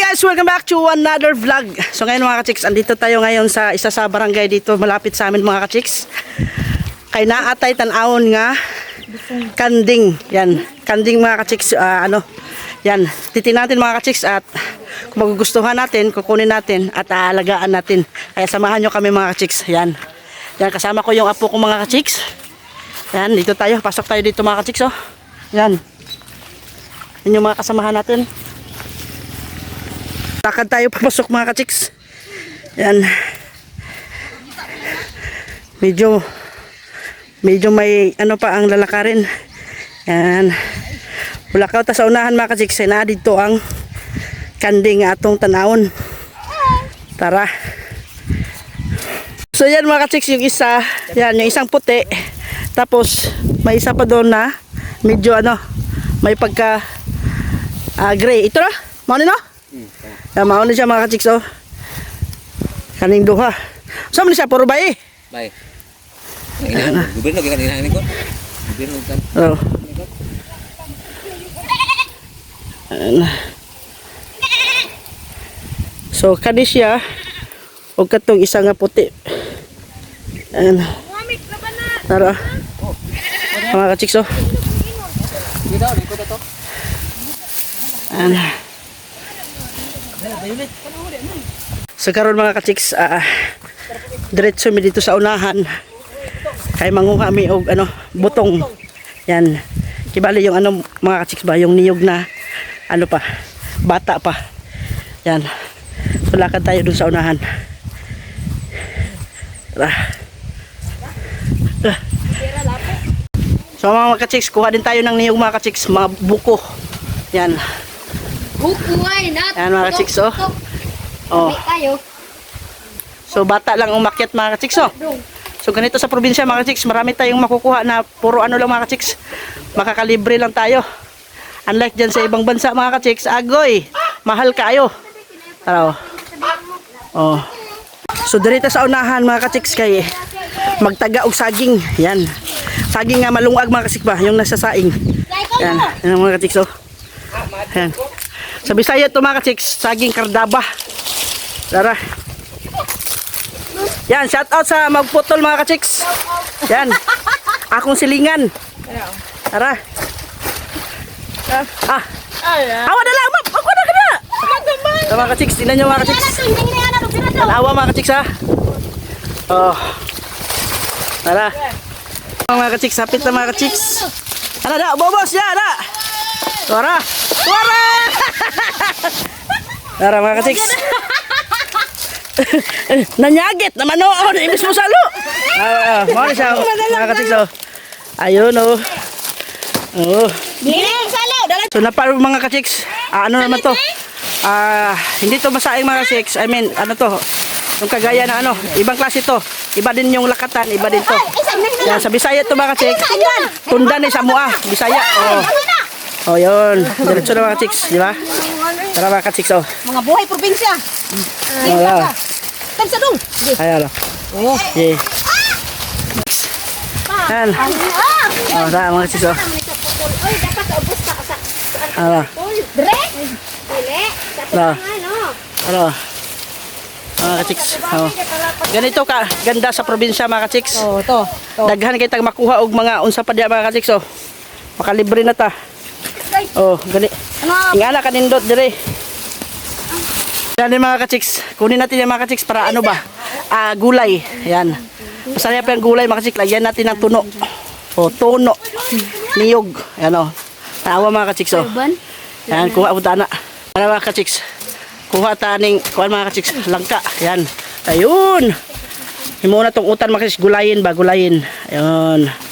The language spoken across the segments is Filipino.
guys, welcome back to another vlog. So ngayon mga ka-chicks, andito tayo ngayon sa isa sa barangay dito malapit sa amin mga ka-chicks. Kay naatay tanawon nga kanding. Yan, kanding mga ka-chicks, ah, ano. Yan, titin natin mga ka-chicks at kung magugustuhan natin, kukunin natin at aalagaan natin. Kaya samahan nyo kami mga ka-chicks. Yan. Yan, kasama ko yung apo ko mga ka-chicks. Yan, dito tayo. Pasok tayo dito mga ka-chicks, oh. Yan. Yan yung mga kasamahan natin. Lakad tayo papasok mga ka-chicks. Yan. Medyo medyo may ano pa ang lalakarin. Yan. Bulakaw ta sa unahan mga ka-chicks. Na dito ang kanding atong tanawon. Tara. So yan mga ka-chicks yung isa. Yan yung isang puti. Tapos may isa pa doon na medyo ano may pagka ah, gray. Ito na? Mau no? Ya, mau ni siya mga ka-chicks oh. Kaning duha. Saan mo ni siya? Puro bayi. Bye. Ina, gobyerno kan ina ini ko. Gobyerno kan. Oh. So, kani siya. O katong isa nga puti. Ayan. Tara. Mga ka-chicks oh. Dito, dito to. Ayan. So karon mga ka-chicks, ah, diretso mi dito sa unahan. Kay manguha mi og ano, butong. Yan. Kibali yung ano mga ka-chicks ba, yung niyog na ano pa, bata pa. Yan. So lakad tayo dun sa unahan. Tara. Ah. So mga ka-chicks, kuha din tayo ng niyog mga ka-chicks, mga buko. Yan. Bukuay na. Yan, mga chicks, oh. Oh. So bata lang umakyat mga ka-chicks oh. So ganito sa probinsya mga ka-chicks, marami tayong makukuha na puro ano lang mga ka-chicks. Makakalibre lang tayo. Unlike dyan sa ibang bansa mga ka-chicks, agoy, mahal kayo. Tara oh. Oh. So dito sa unahan mga ka-chicks kay magtaga og saging. Yan. Saging nga malungag mga ka-chicks ba, yung nasa saing. Yan, yan mga ka-chicks oh. Yan. Sa Bisaya to mga ka-chicks, saging kardaba. Tara. Yan, shout out sa magputol mga ka-chicks. Yan. Akong silingan. Tara. Ah. Awa na lang, ma'am. Ako na ka na. Ito mga ka-chicks, tingnan nyo mga ka-chicks. Awa mga ka-chicks ha. Oh. Tara. Mga ka-chicks, hapit na mga ka-chicks. Ano da, bobos ya, da. Suara. Suara. Tara mga ka-chicks. Nanyagit na manood imbis mo salo. Ah, ah, mo ni siya mga ka-chicks oh. Ayun oh. Oh. Salo. So na mga ka-chicks. Ah, ano naman to? Ah, hindi to masaing mga ka-chicks. I mean, ano to? Yung kagaya na ano, ibang klase to. Iba din yung lakatan, iba din to. Yan, sa Bisaya to mga ka-chicks. Tundan ni sa mua, Bisaya. Oh. Oh, yun. Diretso na mga ka-chicks, di ba? Tara mga ka-chicks oh. Mga buhay probinsya. Wala. Tansa dong. Ayan oh. Oh. Yeah. Yan. Oh, tara mga ka-chicks oh. Oy, dapat ubos ka sa Ano? Dre. Dile. Ano? Ano? Ano? Mga ka-chicks. Oh. Ganito ka, ganda sa probinsya mga ka-chicks. Oh, to. Daghan kay tag makuha og mga unsa pa diya mga ka-chicks oh. Makalibre na ta. Oh, gani. Ano? Ingana ka nindot dire. Yan yung mga ka-chicks. Kunin natin yung mga ka-chicks para ano ba? Ah, gulay. Yan. Masarap yung gulay mga ka-chicks. Lagyan natin ng tuno. O, tuno. Niyog. Yan o. Tawa mga ka-chicks o. Yan, kuha po tana. Ano mga ka-chicks? Kuha taning, kuha mga ka-chicks. Langka. Yan. Ayun. Yung muna tong utan mga ka-chicks. Gulayin ba? Gulayin. Ayun.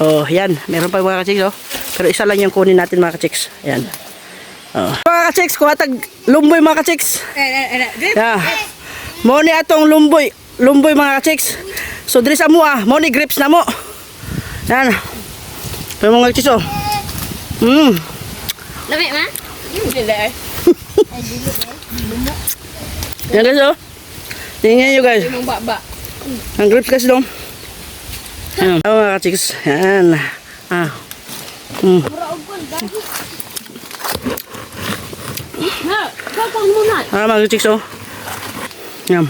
Oh, yan. Meron pa mga ka-chicks oh. Pero isa lang yung kunin natin mga ka-chicks. Yan. Oh. Mga ka-chicks, kuha tag lumboy mga ka-chicks. Eh, eh, eh. Yeah. Mo ni atong lumboy, lumboy mga ka-chicks. So diri sa mo ah, mo ni grapes na mo. Yan. Pero mga ka-chicks oh. Mm. Lami ma? Yan guys oh. Tingnan nyo guys. Ang grapes guys dong. Yan. Oh, mga ka-chicks. Yan. Ah. Mm. Na. Ah, mga chicks, oh. Yan.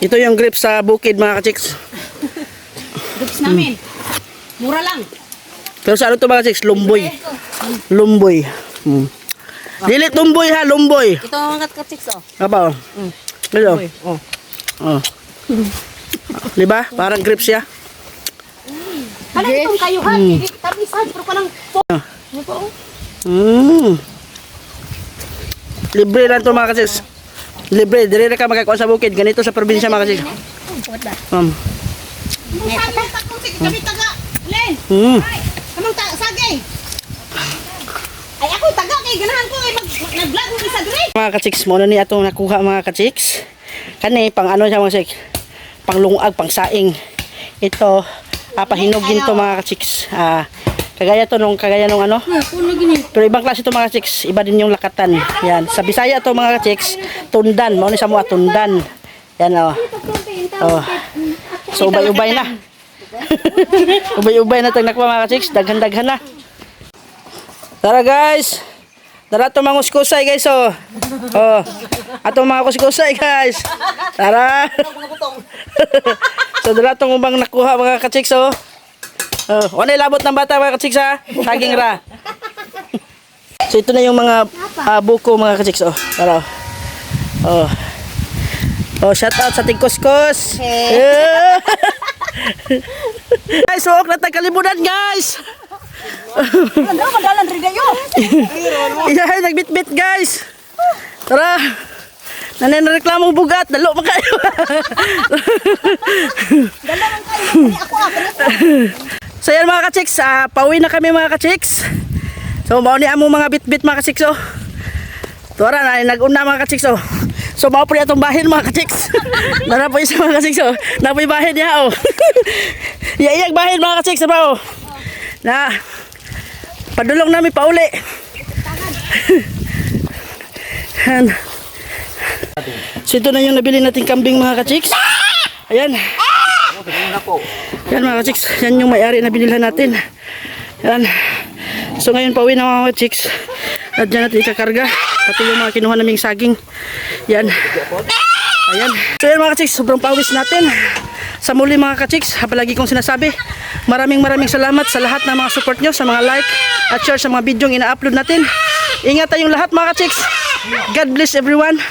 Ito yung grapes sa bukid, mga chicks. Groups namin. Mura lang. Pero sa ano to mga chicks? Lumboy. Lumboy. Hmm. Dili tumboy ha, lumboy. Ito ang katsik oh. Apa? Oh. Ito. Oh. Oh. Di ba? Parang grapes siya. Kala itong kayuhan. Hmm. Tabisan. Pero ka ng po. Ano po? Mm. Libre lang to mga kasis. Libre, na ka magkakuha sa bukid. Ganito sa probinsya mga kasis. Um. Mm. Kamang ta sagay. Ay ako taga kay ganahan ko ay mag nag-vlog sa dire. Mga kachiks, mo na ni atong nakuha mga kachiks. Kani, pang ano siya mga kachiks? Pang lungag, pang saing. Ito, ah, pahinugin to mga kachiks. Ah, kagaya to nung, kagaya nung ano. Pero ibang klase to mga kachiks. Iba din yung lakatan. Yan. Sa Bisaya to mga kachiks, tundan. Mauni sa mga tundan. Yan oh. Oh. So ubay-ubay na. ubay-ubay na tag nakuha mga kachiks. Daghan-daghan na. Tara guys. Tara to mga kuskusay guys oh. Oh. Ato mga kuskusay guys. Tara. so dala tong ubang nakuha mga kachiks oh. Oh, ano labot ng bata mga kachiks ha? Saging ra. so ito na yung mga ah, buko mga kachiks oh. Tara. Oh. Oh, shout out sa tingkuskus. Eh. guys, suok na tagkalimutan guys. Ano madalan rin kayo? Iyahay, nagbitbit guys. Tara. Nananareklamo bugat, dalo man kayo. Dalaman kayo. Ako ako. so yan mga kachiks, ah, pauwi na kami mga kachiks. So mao ni amo mga bitbit mga kachiks oh. Tuwara na naguna mga kachiks oh. So mao po atong bahin mga kachiks. Nara po isa mga kachiks oh. Na po yung bahin niya oh. Iyayag bahin mga kachiks ba oh. Na padulong namin pauli. Yan. So ito na yung nabili nating kambing mga kachiks. Ayan. Yan mga chicks, yan yung may-ari na binilhan natin. Yan. So ngayon pauwi na mga chicks. At dyan natin ikakarga. Pati yung mga kinuha naming saging. Yan. Ayan. So yan mga chicks, sobrang pawis natin. Sa muli mga ka-chicks, palagi kong sinasabi, maraming maraming salamat sa lahat ng mga support nyo, sa mga like at share sa mga video ina-upload natin. Ingat tayong lahat mga ka-chicks. God bless everyone.